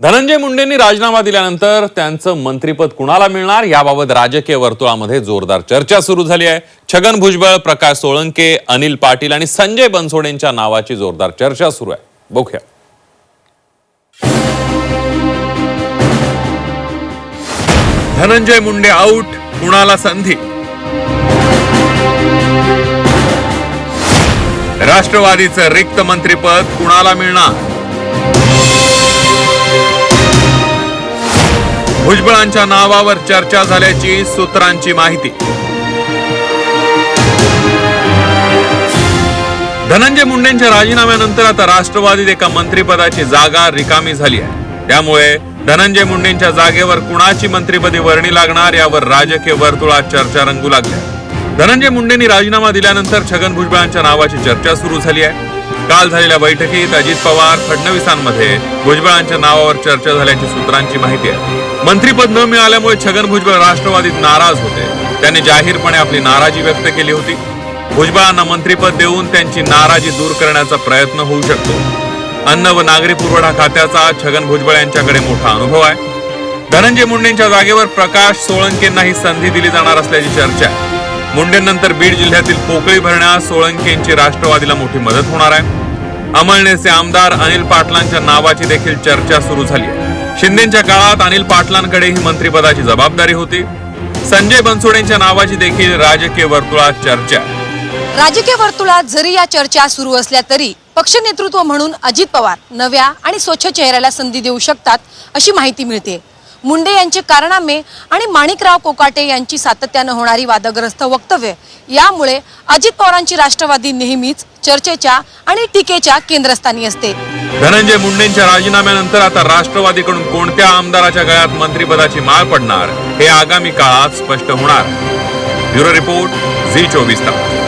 धनंजय मुंडेंनी राजीनामा दिल्यानंतर त्यांचं मंत्रीपद कुणाला मिळणार याबाबत राजकीय वर्तुळामध्ये जोरदार चर्चा सुरू झाली आहे. छगन भुजबळ प्रकाश सोळंके अनिल पाटील आणि संजय बनसोडेंच्या नावाची जोरदार चर्चा सुरू आहे. बघूया. धनंजय मुंडे आऊट कुणाला संधी? राष्ट्रवादीचं रिक्त मंत्रिपद कुणाला मिळणार? भुजबळांच्या नावावर चर्चा झाल्याची सूत्रांची माहिती. धनंजय मुंडेंच्या राजीनाम्यानंतर आता राष्ट्रवादीत एका मंत्रिपदाची जागा रिकामी झाली आहे. त्यामुळे धनंजय मुंडेंच्या जागेवर कुणाची मंत्रिपदी वर्णी लागणार यावर राजकीय वर्तुळात चर्चा रंगू लागल्या धनंजय मुंडेंनी राजीनामा दिल्यानंतर छगन भुजबळांच्या नावाची चर्चा सुरू झाली आहे. काल झालेल्या बैठकीत अजित पवार फडणवीसांमध्ये भुजबळांच्या नावावर चर्चा झाल्याची सूत्रांची माहिती आहे. मंत्रिपद न मिळाल्यामुळे छगन भुजबळ राष्ट्रवादीत नाराज होते. त्यांनी जाहीरपणे आपली नाराजी व्यक्त केली होती. भुजबळांना मंत्रीपद देऊन त्यांची नाराजी दूर करण्याचा प्रयत्न होऊ शकतो. अन्न व नागरी पुरवठा खात्याचा छगन भुजबळ यांच्याकडे मोठा अनुभव आहे. धनंजय मुंडेंच्या जागेवर प्रकाश सोळंकेंनाही संधी दिली जाणार असल्याची चर्चा आहे. मुंडेंनंतर बीड जिल्ह्यातील पोकळी भरण्यास सोळंकेंची राष्ट्रवादीला मोठी मदत होणार आहे. अमळनेरचे आमदार अनिल पाटलांच्या नावाची देखील चर्चा सुरू झाली आहे. शिंदेच्या काळात अनिल पाटलांकडे ही मंत्रिपदाची जबाबदारी होती. संजय बनसोडेंच्या नावाची देखील राजकीय वर्तुळात चर्चा राजकीय वर्तुळात जरी या चर्चा सुरू असल्या तरी पक्ष नेतृत्व म्हणून अजित पवार नव्या आणि स्वच्छ चेहऱ्याला संधी देऊ शकतात अशी माहिती मिळते मुंडे यांचे कारनामे आणि माणिकराव कोकाटे यांची सातत्यानं होणारी वादग्रस्त वक्तव्य यामुळे अजित पवारांची राष्ट्रवादी नेहमीच चर्चेच्या आणि टीकेच्या केंद्रस्थानी असते. धनंजय मुंडेंच्या राजीनाम्यानंतर आता राष्ट्रवादीकडून कोणत्या आमदाराच्या गळ्यात मंत्रीपदाची माळ पडणार हे आगामी काळात स्पष्ट होणार. ब्युरो रिपोर्ट झी चोवीस तास.